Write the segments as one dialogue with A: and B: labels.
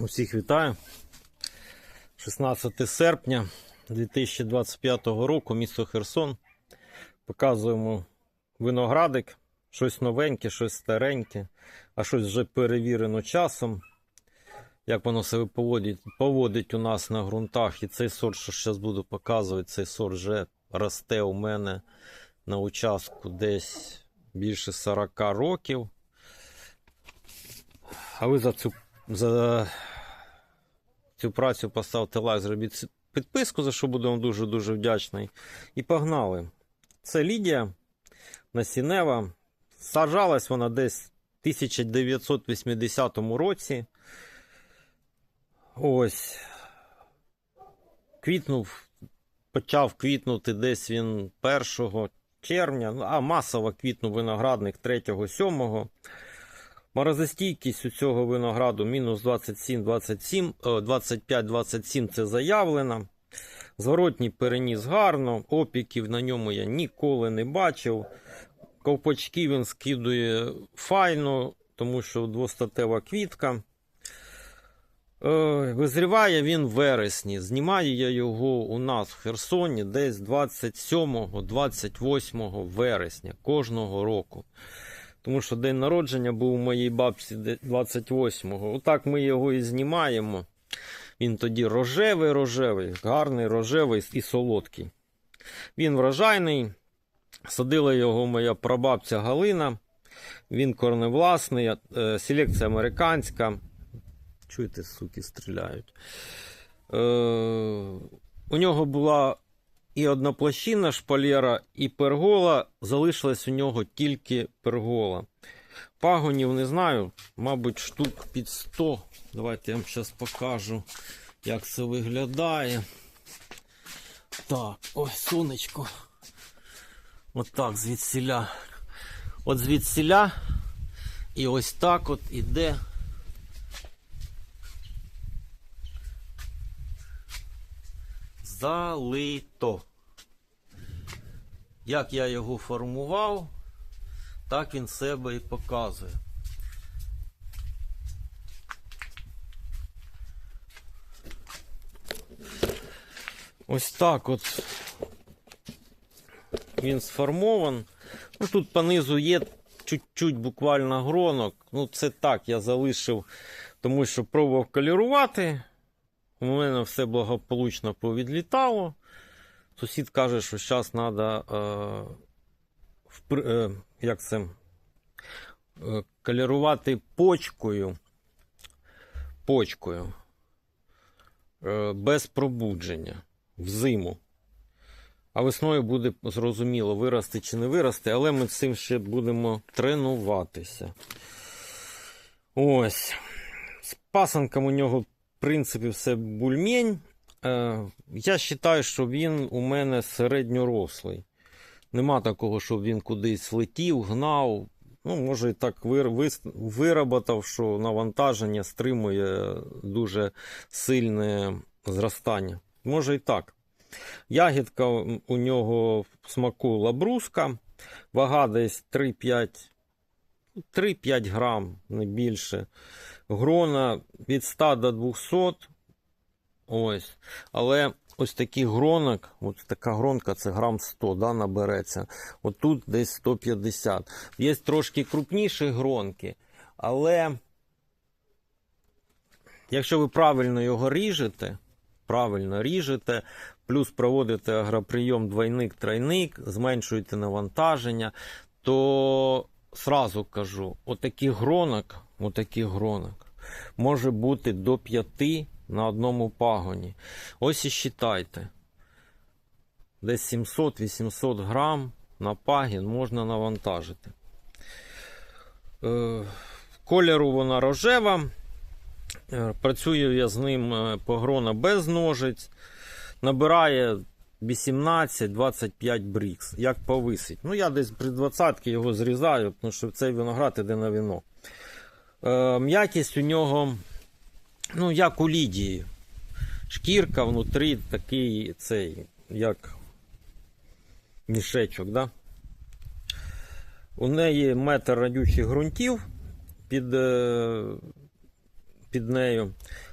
A: Усіх вітаю. 16 серпня 2025 року, місто Херсон. Показуємо виноградик, щось новеньке, щось стареньке, а щось вже перевірено часом. Як воно себе поводить, поводить у нас на ґрунтах. І цей сорт, що зараз буду показувати, цей сорт вже росте у мене на участку десь більше 40 років. А ви за цю за цю працю поставте лайк, зробіть підписку, за що буду вам дуже-дуже вдячний. І погнали. Це Лідія насінева. Саджалась вона десь в 1980 році. Ось. Квітнув, почав квітнути десь він 1 червня, ну, а масово квітнув виноградник 3-7. Морозостійкість у цього винограду мінус 27-27, е, 25-27 це заявлено. Зворотній переніс гарно, опіків на ньому я ніколи не бачив. Ковпачки він скидує файно, тому що двостатева квітка. Е, Визріває він в вересні. Знімаю я його у нас в Херсоні десь 27-28 вересня кожного року. Тому що день народження був у моїй бабці 28-го. Отак ми його і знімаємо. Він тоді рожевий, рожевий, гарний, рожевий і солодкий. Він врожайний. Садила його моя прабабця Галина. Він корневласний, е, селекція американська. Чуєте, суки стріляють. Е, у нього була і одноплощинна шпалера, і пергола. Залишилась у нього тільки пергола. Пагонів не знаю, мабуть, штук під 100. Давайте я вам зараз покажу, як це виглядає. Так, ой, сонечко. От так, звідсіля. От звідсіля. І ось так от іде. Залито. Як я його формував, так він себе і показує. Ось так от він сформован. Ну, тут понизу є чуть-чуть буквально гронок. Ну, це так, я залишив, тому що пробував калірувати. У мене все благополучно повідлітало. Сусід каже, що зараз треба е, е, як це, е, калірувати почкою. Почкою. Е, без пробудження взиму. А весною буде зрозуміло, вирости чи не вирости, але ми цим ще будемо тренуватися. Ось. З пасанком у нього, в принципі, все бульмінь. Е, я вважаю, що він у мене середньорослий. Нема такого, щоб він кудись летів, гнав. Ну, може, і так вир, вироботав, що навантаження стримує дуже сильне зростання. Може і так. Ягідка у нього в смаку лабруска, вага десь 3-5 3-5 грам, не більше. Грона від 100 до 200. Ось. Але ось таких гронок, от така гронка це грам 100 да, набереться. От тут десь 150. Є трошки крупніші гронки, але якщо ви правильно його ріжете, правильно ріжете, плюс проводите агроприйом двойник-тройник, зменшуєте навантаження, то сразу кажу, отаких гронок, отаких гронок може бути до 5 на одному пагоні. Ось і считайте. Десь 700-800 грам на пагін можна навантажити. Е, кольору вона рожева. Е, Працюю я з ним е, погрона без ножиць. Набирає 18-25 брікс. Як повисить. Ну, я десь при 20 його зрізаю, тому що цей виноград іде на віно. Е, м'якість у нього, ну, як у Лідії. Шкірка внутрі такий цей, як мішечок, да? У неї метр радючих ґрунтів під, е, під нею.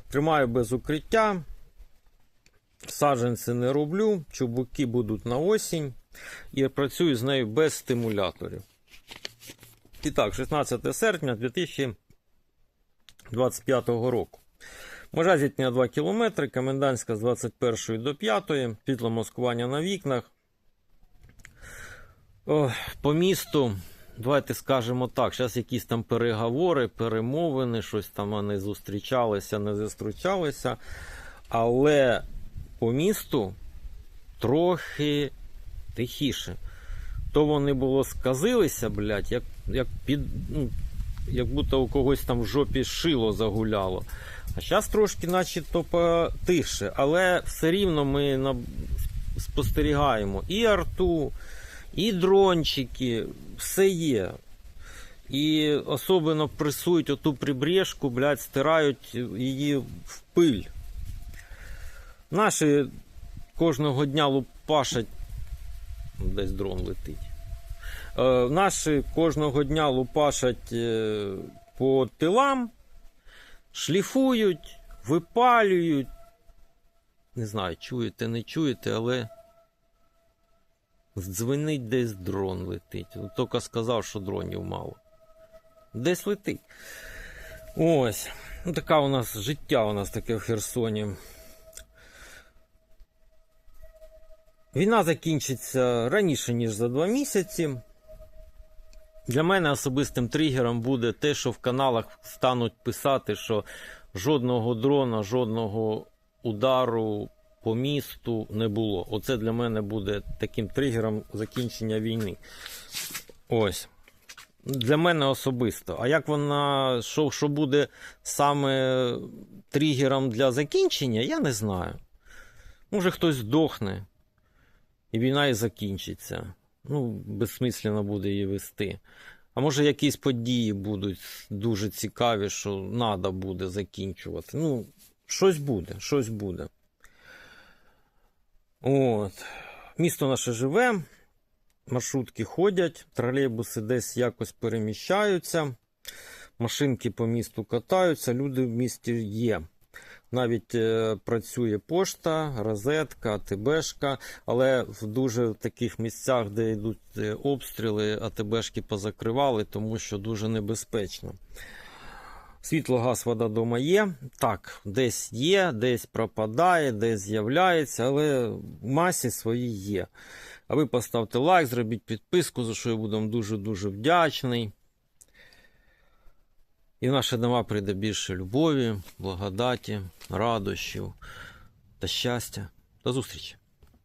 A: Тримаю без укриття. Саджанці не роблю, чубуки будуть на осінь. І працюю з нею без стимуляторів. І так, 16 серпня 2025 року. Межа зіткнення 2 км, комендантська з 21 до 5, світло маскування на вікнах. О, по місту, давайте скажемо так, зараз якісь там переговори, перемовини, щось там вони зустрічалися, не зустрічалися. Але по місту трохи тихіше. То вони було сказилися, блядь, як, як під. Ну, як будто у когось там в жопі шило загуляло. А зараз трошки, наче то потихше, але все рівно ми на... спостерігаємо і арту, і дрончики, все є. І особливо пресують оту прибрежку, блядь, стирають її в пиль. Наші кожного дня лупашать. Десь дрон летить. Е, наші кожного дня лупашать е, по тилам, шліфують, випалюють. Не знаю, чуєте, не чуєте, але дзвенить десь дрон летить. Тільки сказав, що дронів мало. Десь летить. Ось. Ну, така у нас життя у нас таке в Херсоні. Війна закінчиться раніше, ніж за два місяці. Для мене особистим тригером буде те, що в каналах стануть писати, що жодного дрона, жодного удару по місту не було. Оце для мене буде таким тригером закінчення війни. Ось. Для мене особисто. А як вона, що, що буде саме тригером для закінчення, я не знаю. Може хтось здохне, і війна і закінчиться. Ну, безсмислено буде її вести. А може, якісь події будуть дуже цікаві, що треба буде закінчувати. Ну, щось буде, щось буде. От. Місто наше живе, маршрутки ходять, тролейбуси десь якось переміщаються, машинки по місту катаються, люди в місті є. Навіть е, працює пошта, розетка, АТБшка, але в дуже таких місцях, де йдуть е, обстріли, АТБшки позакривали, тому що дуже небезпечно. Світло, газ, вода дома є. Так, десь є, десь пропадає, десь з'являється, але в масі свої є. А ви поставте лайк, зробіть підписку, за що я буду вам дуже-дуже вдячний. І в наші дома прийде більше любові, благодаті, радощів та щастя. До зустрічі!